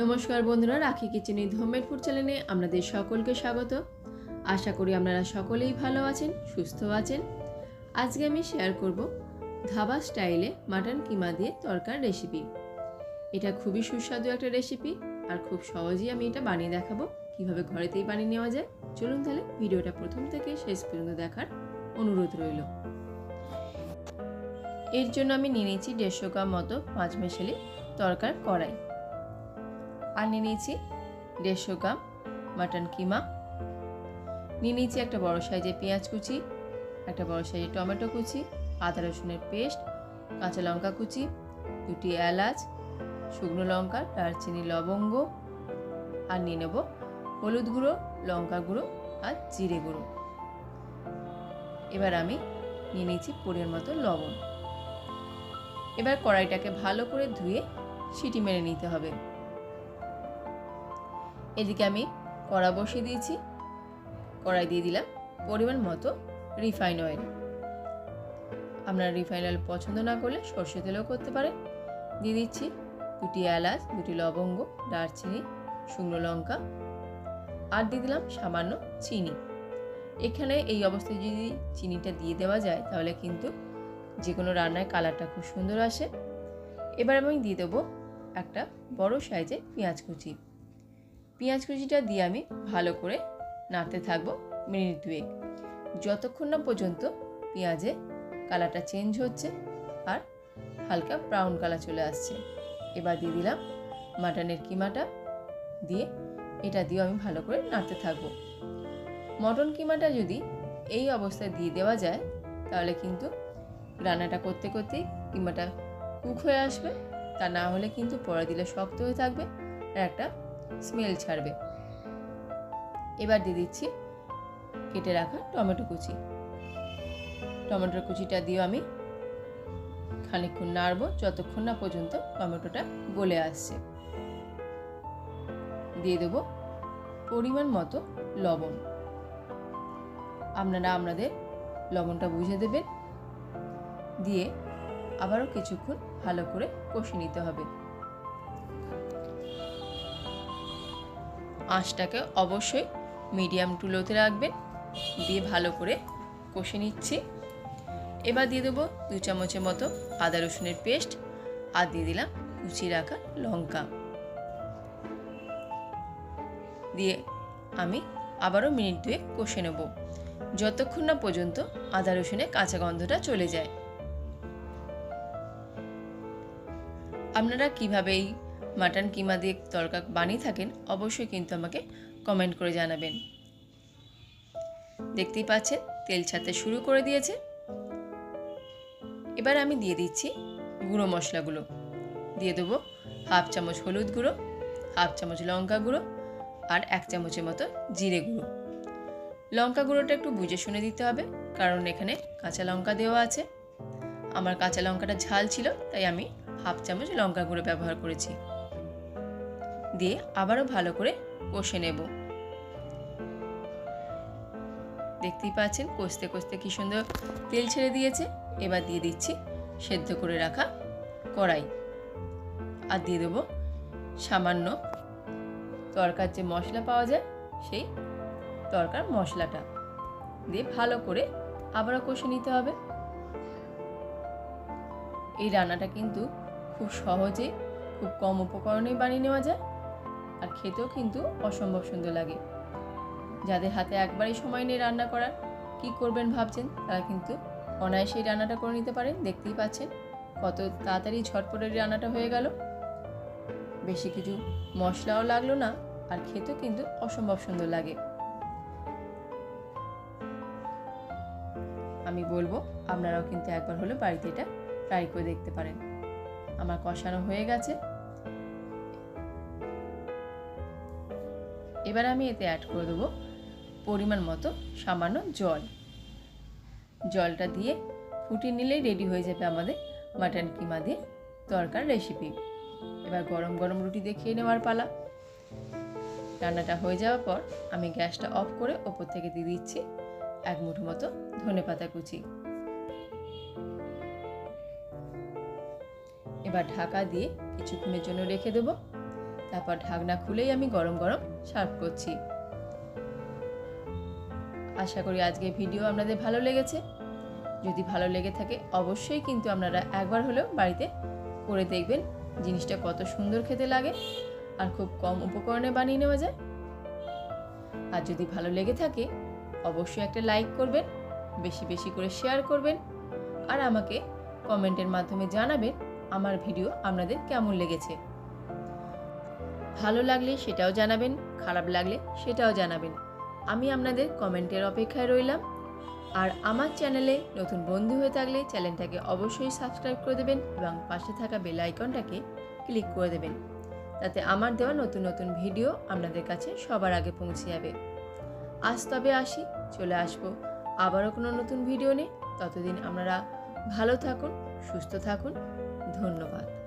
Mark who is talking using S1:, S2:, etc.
S1: নমস্কার বন্ধুরা, রাখি কিচেনে হোমমেড ফুড চ্যানেলে আপনাদের সকলকে স্বাগত। আশা করি আপনারা সকলেই ভালো আছেন, সুস্থ আছেন। আজকে আমি শেয়ার করব ধাবা স্টাইলে মাটন কিমা দিয়ে তরকার রেসিপি এটা খুবই সুস্বাদু একটা রেসিপি আর খুব সহজেই আমি এটা বানিয়ে দেখাবো, কীভাবে ঘরেতেই বানিয়ে নেওয়া যায়। চলুন তাহলে ভিডিওটা প্রথম থেকে শেষ পর্যন্ত দেখার অনুরোধ রইল। এর জন্য আমি নিয়ে নিয়েছি দেড়শো গ্রাম মতো পাঁচ মেশালি তরকার কড়াই। আর নিয়ে নিয়েছি দেড়শো গ্রাম মাটন কিমা। নিয়ে নিয়েছি একটা বড় সাইজের পেঁয়াজ কুচি, একটা বড় সাইজের টমেটো কুচি, আদা রসুনের পেস্ট, কাঁচা লঙ্কা কুচি, দুটি এলাচ, শুকনো লঙ্কা, দারচিনি লবঙ্গ আর নিয়ে নেব হলুদ গুঁড়ো, লঙ্কা গুঁড়ো আর জিরে গুঁড়ো। এবার আমি নিয়ে নিয়েছি পরিমাণ মতো লবণ। এবার কড়াইটাকে ভালো করে ধুয়ে সিটি মেরে নিতে হবে। এদিকে আমি কড়া বসিয়ে দিয়েছি। কড়াই দিয়ে দিলাম পরিমাণ মতো রিফাইন অয়েল। আপনারা রিফাইন অয়েল পছন্দ না করলে সর্ষে তেলেও করতে পারেন। দিয়ে দিচ্ছি দুটি এলাচ, দুটি লবঙ্গ, দারচিনি, শুকনো লঙ্কা আর দিয়ে দিলাম সামান্য চিনি। এখানে এই অবস্থায় যদি চিনিটা দিয়ে দেওয়া যায় তাহলে কিন্তু যে কোনো রান্নায় কালারটা খুব সুন্দর আসে। এবার আমি দিয়ে দেবো একটা বড় সাইজে পেঁয়াজ কুচি। পেঁয়াজ কুচিটা দিয়ে আমি ভালো করে নাড়তে থাকব মিনিট দুয়েক। যতক্ষণ না পর্যন্ত পেঁয়াজে কালারটা চেঞ্জ হচ্ছে আর হালকা ব্রাউন কালার চলে আসছে। এবার দিয়ে দিলাম মাটনের কিমাটা দিয়ে এটা দিয়েও আমি ভালো করে নাড়তে থাকব। মটন কিমাটা যদি এই অবস্থায় দিয়ে দেওয়া যায়, তাহলে কিন্তু রান্নাটা করতে করতেই কিমাটা কুক হয়ে আসবে। তা না হলে কিন্তু পরে দিলে শক্ত হয়ে থাকবে একটা স্মেল ছাড়বে। এবার দিয়ে দিচ্ছি কেটে রাখা টমেটো কুচি। টমেটোর কুচিটা দিয়ে আমি খানিকক্ষণ নাড়বো, যতক্ষণ না পর্যন্ত টমেটোটা গলে আসছে। দিয়ে দেবো পরিমাণ মতো লবণ। আপনারা আপনাদের লবণটা বুঝে দেবেন। দিয়ে আবারও কিছুক্ষণ ভালো করে কষে নিতে হবে। আঁচটাকে অবশ্যই মিডিয়াম টু লোতে রাখবেন। দিয়ে ভালো করে কষে নিচ্ছি। এবার দিয়ে দেবো দু চামচের মতো আদা রসুনের পেস্ট আর দিয়ে দিলাম কুচি রাখা লঙ্কা। দিয়ে আমি আবারও মিনিট দুয়ে কষে নেব। যতক্ষণ না পর্যন্ত আদা রসুনের কাঁচা গন্ধটা চলে যায়। আপনারা কীভাবে এই মাটন কিমা দিয়ে তরকা বানিয়ে থাকেন, অবশ্যই কিন্তু আমাকে কমেন্ট করে জানাবেন। দেখতেই পাচ্ছেন, তেল ছাড়তে শুরু করে দিয়েছে। এবার আমি দিয়ে দিচ্ছি গুঁড়ো মশলাগুলো। দিয়ে দেবো হাফ চামচ হলুদ গুঁড়ো, হাফ চামচ লঙ্কা গুঁড়ো আর এক চামচের মতো জিরে গুঁড়ো। লঙ্কা গুঁড়োটা একটু বুঝে শুনে দিতে হবে, কারণ এখানে কাঁচা লঙ্কা দেওয়া আছে। আমার কাঁচা লঙ্কাটা ঝাল ছিল, তাই আমি হাফ চামচ লঙ্কা গুঁড়ো ব্যবহার করেছি। দিয়ে আবারও ভালো করে কষে নেব। দেখতেই পাচ্ছেন, কষতে কষতে কি সুন্দর তেল ছেড়ে দিয়েছে। এবার দিয়ে দিচ্ছি সেদ্ধ করে রাখা কড়াই। আর দিয়ে দেবো সামান্য তরকার যে মশলা পাওয়া যায়, সেই তরকার মশলাটা। দিয়ে ভালো করে আবারও কষে নিতে হবে। এই রান্নাটা কিন্তু খুব সহজে, খুব কম উপকরণেই বানিয়ে নেওয়া যায়। আর খেতেও কিন্তু অসম্ভব সুন্দর লাগে। যাদের হাতে একবারই সময় নেই রান্না করার, কি করবেন ভাবছেন? তারা কিন্তু অনায়াসে এই রান্নাটা করে নিতে পারেন, দেখতেই পাচ্ছেন কত তাড়াতাড়ি ঝটপটে রান্নাটা হয়ে গেল। বেশি কিছু মশলাও লাগল না, আর খেতেও কিন্তু অসম্ভব সুন্দর লাগে। আমি বলব, আপনারাও কিন্তু একবার হলে বাড়িতে এটা ট্রাই করে দেখতে পারেন। আমার কষানো হয়ে গেছে। এবার আমি এতে অ্যাড করে দেবো পরিমাণ মতো সামান্য জল। জলটা দিয়ে ফুটিয়ে নিলেই রেডি হয়ে যাবে আমাদের মাটন কিমা দিয়ে তরকার রেসিপি এবার গরম গরম রুটি দিয়ে খেয়ে নেওয়ার পালা। রান্নাটা হয়ে যাওয়ার পর আমি গ্যাসটা অফ করে ওপর থেকে দিয়ে দিচ্ছি এক মুঠো মতো ধনে পাতা কুচি। এবার ঢাকা দিয়ে কিছুক্ষণের জন্য রেখে দেবো। তারপর ঢাকনা খুলেই আমি গরম গরম সার্ভ করছি। আশা করি আজকে ভিডিও আপনাদের ভালো লেগেছে। যদি ভালো লেগে থাকে, অবশ্যই কিন্তু আপনারা একবার হলেও বাড়িতে করে দেখবেন জিনিসটা কত সুন্দর খেতে লাগে আর খুব কম উপকরণে বানিয়ে নেওয়া যায়। আর যদি ভালো লেগে থাকে, অবশ্যই একটা লাইক করবেন, বেশি বেশি করে শেয়ার করবেন আর আমাকে কমেন্টের মাধ্যমে জানাবেন আমার ভিডিও আপনাদের কেমন লেগেছে। ভালো লাগলে সেটাও জানাবেন, খারাপ লাগলে সেটাও জানাবেন। আমি আপনাদের কমেন্টের অপেক্ষায় রইলাম। আর আমার চ্যানেলে নতুন বন্ধু হয়ে থাকলে চ্যানেলটাকে অবশ্যই সাবস্ক্রাইব করে দেবেন এবং পাশে থাকা বেল আইকনটাকে ক্লিক করে দেবেন। তাতে আমার দেওয়া নতুন নতুন ভিডিও আপনাদের কাছে সবার আগে পৌঁছে যাবে। আজ তবে আসি, চলে আসব আবারও কোনো নতুন ভিডিও নিয়ে। ততদিন আপনারা ভালো থাকুন, সুস্থ থাকুন। ধন্যবাদ।